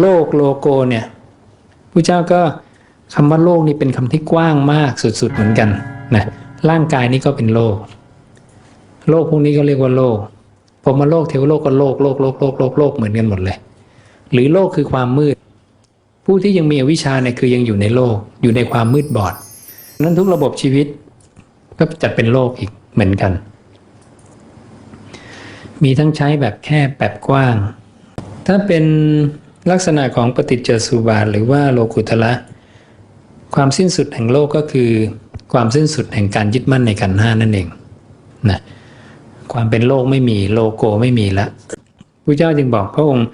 โลกโลโกเนี่ยพระเจ้าก็คำว่าโลกนี่เป็นคำที่กว้างมากสุดๆเหมือนกันนะร่างกายนี้ก็เป็นโลก โลกพวกนี้ก็เรียกว่าโลกพอมาโลกเทวโลกก็โลกโลกโลกโลกโลกโลกเหมือนกันหมดเลย หรือโลกคือความมืด ผู้ที่ยังมีอวิชชาเนี่ยคือยังอยู่ในโลกอยู่ในความมืดบอด นั้นทุกระบบชีวิตก็จัดเป็นโลกอีกเหมือนกัน มีทั้งใช้แบบแคบแบบกว้าง ถ้าเป็น ลักษณะของปฏิจจสุบาทหรือว่าโลกุตละความสิ้นสุดแห่งโลกก็คือ ความสิ้นสุดแห่งการยึดมั่นในขันห้านั่นเองนะความเป็นโลกไม่มีโลโกไม่มีละพระเจ้าจึงบอกพระองค์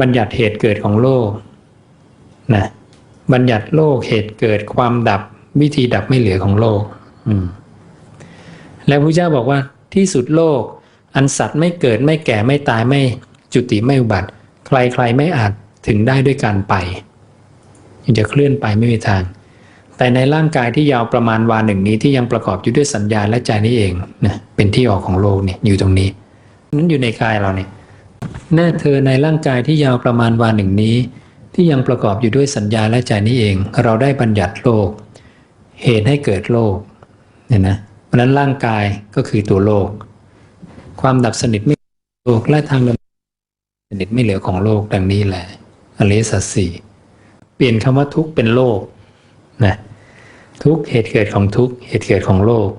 บัญญัติเหตุเกิดของโลกนะบัญญัติโลกเหตุเกิดความดับวิธีดับไม่เหลือของโลก อืมแล้วพระเจ้าบอกว่าที่สุดโลก อันสัตว์ไม่เกิดไม่แก่ไม่ตายไม่จุติไม่อุบัติ ใครๆไม่อาจ ถึงได้ด้วยการไปยังจะเคลื่อนไปไม่มีทาง แต่ในร่างกายที่ยาวประมาณวาหนึ่งนี้ที่ยังประกอบอยู่ด้วยสัญญาและใจนี่เองนะเป็นที่ออกของโลกเนี่ยอยู่ตรงนี้ นั้นอยู่ในกายเราเนี่ยแน่เธอในร่างกายที่ยาวประมาณวาหนึ่งนี้ ที่ยังประกอบอยู่ด้วยสัญญาและใจนี่เอง เราได้บัญญัติโลก เหตุให้เกิดโลกเนี่ยนะเพราะนั้นร่างกายก็คือตัวโลก ความดับสนิทไม่โลกและทางดำเนินสนิทไม่เหลือของโลกดังนี้แหละ อริสัจสี่เปลี่ยนคำว่าทุกข์เป็นโลกนะทุกข์เหตุเกิดของทุกข์เหตุเกิดของโลก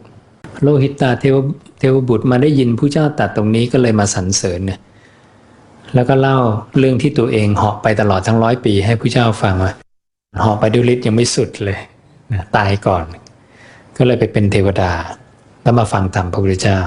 โลหิตตาเทวเทวบุตรมาได้ยินผู้เจ้าตัดตรงนี้ก็เลยมาสรรเสริญเนี่ยแล้วก็เล่าเรื่องที่ตัวเองเหาะไปตลอดทั้งร้อยปีให้ผู้เจ้าฟังว่าเหาะไปด้วยฤทธิ์ยังไม่สุดเลยนะตายก่อน ก็เลยไปเป็นเทวดา แล้วมาฟังธรรมพระพุทธเจ้า